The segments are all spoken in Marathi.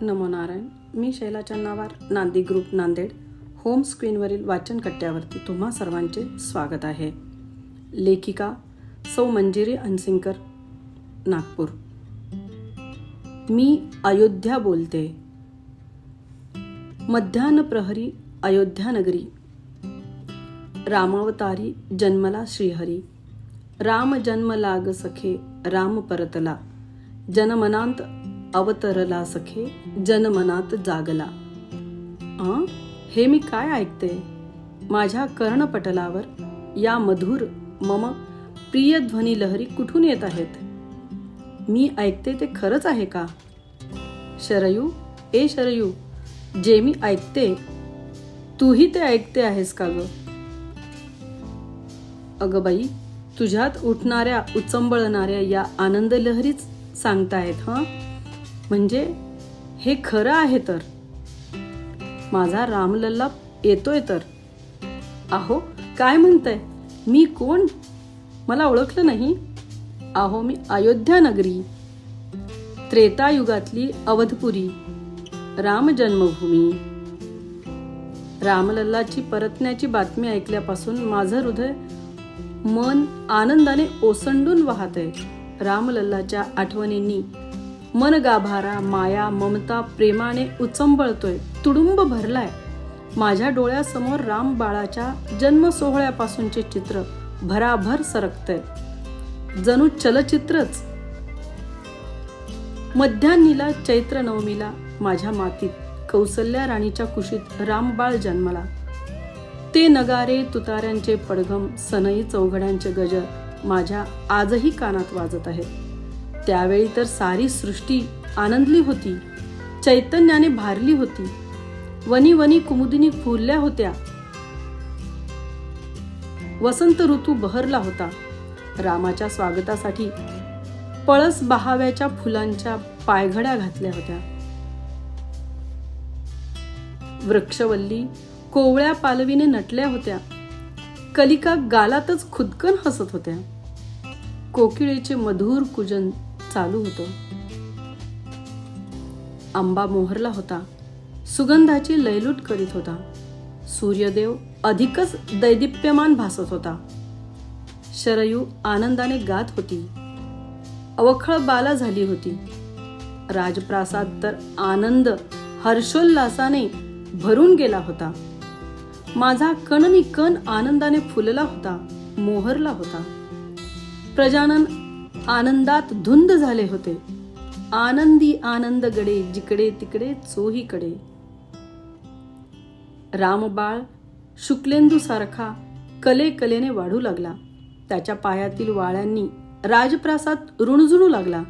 नमो नारायण मी शैला चन्नावार नांदी ग्रुप नांदेड. होम स्क्रीनवरील वाचन कट्ट्यावरती तुम्हा सर्वांचे स्वागत आहे. लेखिका सौ मंजिरी अनसिंकर नागपूर. मी अयोध्या बोलते. मध्यान्ह प्रहरी अयोध्या नगरी. रामावतारी जन्मला श्रीहरी. राम जन्म लाग सखे राम परतला. जनमनांत अवतरला सखे जनमनात जागला. आ हे मी काय ऐकते? माझ्या कर्णपटलावर या मधुर मम प्रिय ध्वनी लहरी कुठून येत आहेत? मी ऐकते ते खरंच आहे का? शरयू ए शरयू जे मी ऐकते तूही ते ऐकते आहेस का ग? अगं बाई तुझ्यात उठणाऱ्या उचंबळणाऱ्या या आनंद लहरीच सांगतायत हां? म्हणजे हे खरं आहे तर. माझा रामलल्ला येतोय तर. आहो काय म्हणतंय? मी कोण? मला ओळखलं नाही. अहो मी अयोध्या नगरी. त्रेतायुगातली अवधपुरी. राम जन्मभूमी. रामलल्लाची परतण्याची बातमी ऐकल्यापासून माझं हृदय मन आनंदाने ओसंडून वाहत आहे रामलल्लाच्या आठवणींनी मन गाभारा माया ममता प्रेमाने उचंबळतोय तुडुंब भरलाय. माझ्या डोळ्यासमोर राम बाळाच्या जन्म सोहळ्यापासूनचे चित्र भराभर सरकतंय. जणू चलचित्रच. मध्यान्नीला चैत्र नवमीला माझ्या मातीत कौसल्या राणीच्या कुशीत रामबाळ जन्मला. ते नगारे तुताऱ्यांचे पडघम सनई चौघड्यांचे गजर माझ्या आजही कानात वाजत आहेत. त्यावेळी तर सारी सृष्टी आनंदली होती. चैतन्याने भारली होती. वनी वनी कुमुदिनी फुलल्या होत्या. वसंत ऋतू बहरला होता. रामाच्या स्वागतासाठी पळस बहाव्याच्या फुलांच्या पायघड्या घातल्या होत्या. वृक्षवल्ली कोवळ्या पालवीने नटल्या होत्या. कलिका गालातच खुदकन हसत होत्या. कोकिळेचे मधुर कुजन चालू होतं. आंबा मोहरला होता. सुगंधाची लयलूट करीत होता. सूर्यदेव अधिकच दैदिप्यमान भासत होता. शरयू आनंदाने गात होती. अवखळ बाला झाली होती. राजप्रासाद तर आनंद हर्षोल्लासाने भरून गेला होता. माझा कणनी कण आनंदाने फुलला होता मोहरला होता. प्रजानन आनंदात धुंद झाले होते. आनंदी आनंद गडे जिकडे तिकडे चोहीकडे. रामबाळ शुक्लेंदू सारखा कले कलेने वाढू लागला. त्याच्या पायातील वाळ्यांनी राजप्रासाद रुणझुणू लागला.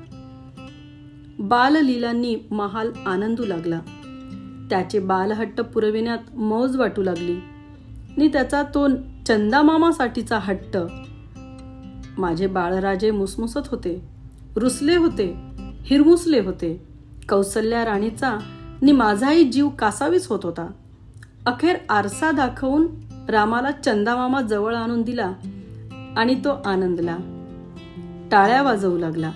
बाललीलांनी महाल आनंदू लागला. त्याचे बालहट्ट पुरविण्यात मौज वाटू लागली. आणि त्याचा तो चंदामामासाठीचा हट्ट माझे बाळराजे मुसमुसत होते रुसले होते हिरमुसले होते. कौसल्या राणीचा नि माझाही जीव कासावीस होत होता. अखेर आरसा दाखवून रामाला चंदामामा जवळ आणून दिला आणि तो आनंदला. टाळ्या वाजवू लागला.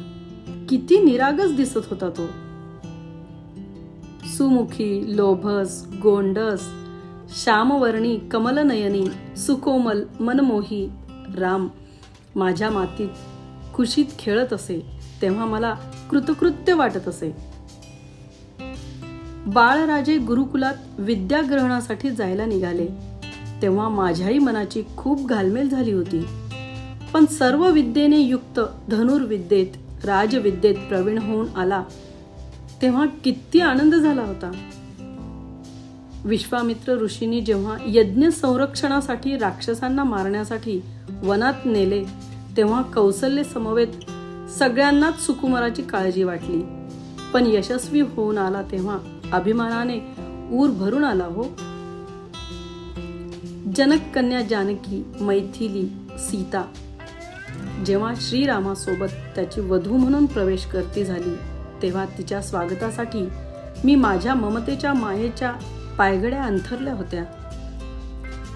किती निरागस दिसत होता तो. सुमुखी लोभस गोंडस श्यामवर्णी कमलनयनी सुकोमल मनमोही राम माझ्या मातीत खुशीत खेळत असे तेव्हा मला कृतकृत्य वाटत असे. बाळराजे गुरुकुलात विद्याग्रहणासाठी जायला निघाले. तेव्हा माझ्याही मनाची खूप घालमेल झाली होती. पण सर्व विद्येने युक्त धनुर्विद्येत राजविद्येत प्रवीण होऊन आला. तेव्हा किती आनंद झाला होता. विश्वामित्र ऋषींनी जेव्हा यज्ञ संरक्षणासाठी राक्षसांना मारण्यासाठी वनात नेले तेव्हा कौसल्य समवेत सगळ्यांनाच सुकुमाराची काळजी वाटली. पण यशस्वी होऊन आला तेव्हा अभिमानाने ऊर भरून आला हो. जनक कन्या जानकी मैथिली सीता जेव्हा श्रीरामासोबत त्याची वधू म्हणून प्रवेश करती झाली तेव्हा तिच्या स्वागतासाठी मी माझ्या ममतेच्या मायेच्या पायगड्या अंथरल्या होत्या.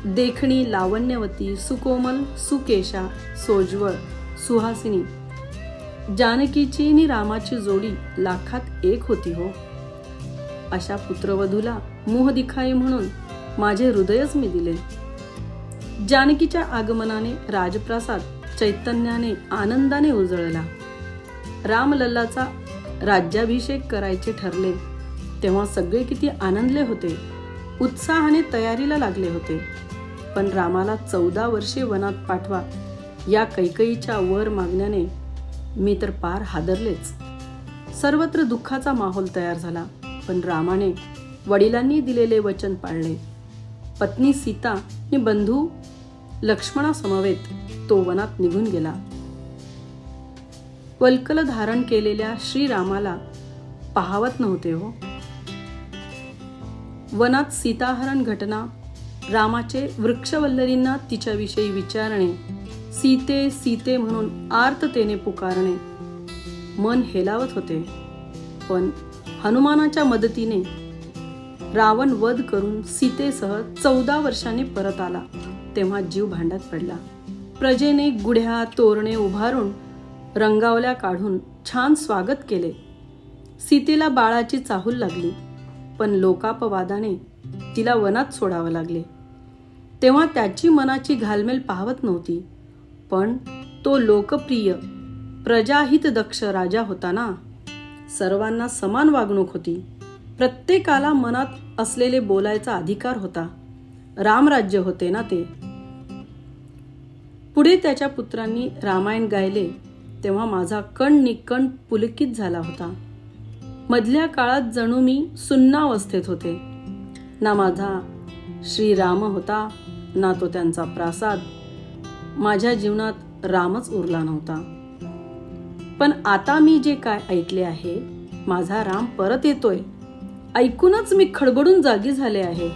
देखणी लावण्यवती सुकोमल सुकेशा सोज्वळ सुहासिनी. जानकीची आणि रामाची जोडी लाखात एक होती हो. अशा पुत्रवधूला मोहदिखाई म्हणून माझे हृदयच मी दिले. जानकीच्या आगमनाने राजप्रासाद चैतन्याने आनंदाने उजळला. रामलल्लाचा राज्याभिषेक करायचे ठरले तेव्हा सगळे किती आनंदले होते. उत्साहाने तयारीला लागले होते. पण रामाला चौदा वर्षे वनात पाठवा. या कैकईच्या वर मागण्याने मी तर पार हादरलेच. सर्वत्र दुःखाचा माहोल तयार झाला पण रामाने वडिलांनी दिलेले वचन पाळले. पत्नी सीता आणि बंधू लक्ष्मणासमवेत तो वनात निघून गेला. वल्कल धारण केलेल्या श्रीरामाला पाहावत नव्हते हो. वनात सीताहरण घटना रामाचे वृक्षवल्लरींना तिच्याविषयी विचारणे सीते सीते म्हणून आर्ततेने पुकारणे. मन हेलावत होते. पण हनुमानाच्या मदतीने रावण वध करून सीतेसह चौदा वर्षांनी परत आला. तेव्हा जीव भांड्यात पडला. प्रजेने गुढ्या तोरणे उभारून रंगावल्या काढून छान स्वागत केले. सीतेला बाळाची चाहूल लागली पण लोकापवादाने तिला वनात सोडावं लागले. तेव्हा त्याची मनाची घालमेल पाहवत नव्हती. पण तो लोकप्रिय प्रजाहित दक्ष राजा होता ना? सर्वांना समान वागणूक होती. प्रत्येकाला मनात असलेले बोलायचा अधिकार होता. रामराज्य होते ना ते? पुढे त्याच्या पुत्रांनी रामायण गायले तेव्हा माझा कण निकण पुलकित झाला होता. मधल्या काळात जणू मी सुन्नावस्थेत होते. ना माझा श्रीराम होता ना तो त्यांचा प्रासाद. माझ्या जीवनात रामच उरला नव्हता. पण आता मी जे काय ऐकले आहे माझा राम परत येतोय. ऐकूनच मी खडबडून जागी झाले आहे.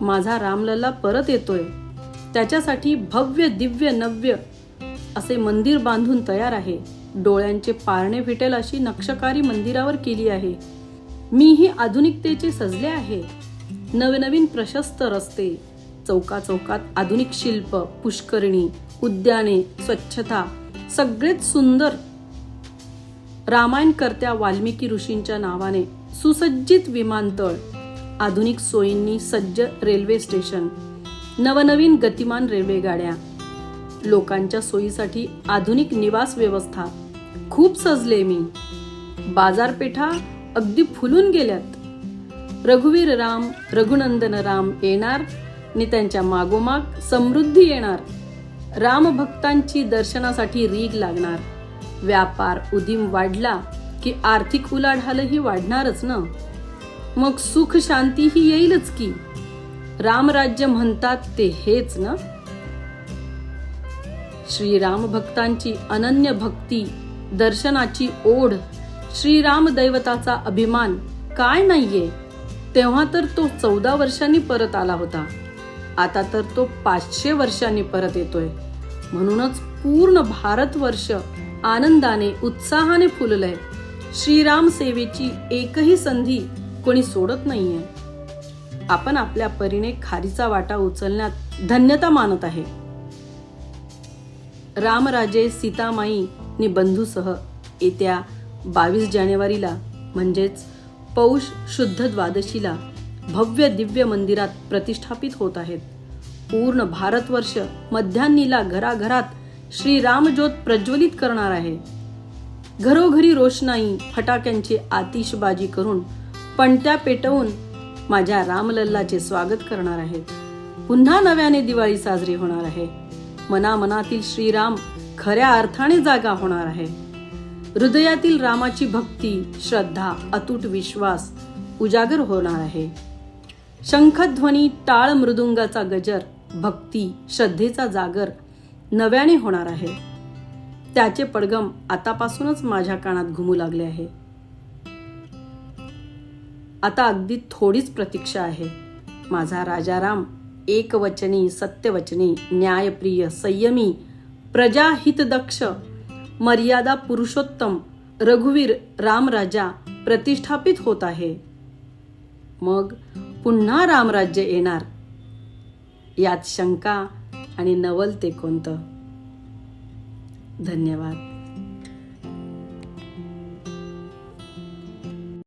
माझा रामलला परत येतोय. त्याच्यासाठी भव्य दिव्य नव्य असे मंदिर बांधून तयार आहे. डोळ्यांचे पारणे फिटेल अशी नक्षकारी मंदिरावर केली आहे. मीही आधुनिकतेचे सजले आहे. नवनवीन प्रशस्त रस्ते चौकाचौकात आधुनिक शिल्प पुष्करणी उद्याने स्वच्छता सगळेच सुंदर. रामायणकर्त्या वाल्मिकी ऋषींच्या नावाने सुसज्जित विमानतळ आधुनिक सोयींनी सज्ज रेल्वे स्टेशन नवनवीन गतिमान रेल्वे गाड्या लोकांच्या सोयीसाठी आधुनिक निवास व्यवस्था. खूप सजले मी. बाजारपेठा अगदी फुलून गेल्यात. रघुवीर राम रघुनंदन राम येणार आणि त्यांच्या मागोमाग समृद्धी येणार. रामभक्तांची दर्शनासाठी रीग लागणार. व्यापार उदीम वाढला की आर्थिक उलाढालही वाढणारच ना? मग सुख शांती ही येईलच की? रामराज्य म्हणतात ते हेच ना? श्रीराम भक्तांची अनन्य भक्ती दर्शनाची ओढ श्रीराम दैवताचा अभिमान काय नाहीये? तेव्हा तर तो चौदा वर्षांनी परत आला होता. आता तर तो पाचशे वर्षांनी परत येतोय. म्हणूनच पूर्ण भारतवर्ष आनंदाने उत्साहाने फुललंय. श्रीराम सेवेची एकही संधी कोणी सोडत नाहीये. आपण आपल्या परीने खारीचा वाटा उचलण्यात धन्यता मानत आहे. रामराजे सीतामाई नि बंधूसह येत्या बावीस जानेवारीला म्हणजेच पौष शुद्ध द्वादशीला भव्य दिव्य मंदिरात प्रतिष्ठापित होत आहेत. पूर्ण भारतवर्ष मध्यान्नीला घराघरात श्रीरामज्योत प्रज्वलित करणार आहे. घरोघरी रोषणाई फटाक्यांची आतिषबाजी करून पणत्या पेटवून माझ्या रामलल्लाचे स्वागत करणार आहेत पुन्हा नव्याने दिवाळी साजरी होणार आहे. मनामनातील श्रीराम खऱ्या अर्थाने जागा होणार आहे. हृदयातील रामाची भक्ती श्रद्धा अतूट विश्वास उजागर होणार आहे. शंखध्वनी टाळ मृदुंगाचा गजर भक्ती श्रद्धेचा जागर नव्याने होणार आहे. त्याचे पडगम आतापासूनच माझ्या कानात घुमू लागले आहे. आता अगदी थोडीच प्रतीक्षा आहे. माझा राजाराम एकवचनी सत्यवचनी न्यायप्रिय संयमी प्रजाहितदक्ष मर्यादा पुरुषोत्तम रघुवीर रामराजा प्रतिष्ठापित होत आहे. मग पुन्हा रामराज्य येणार? यात शंका आणि नवल ते कोणतं? धन्यवाद.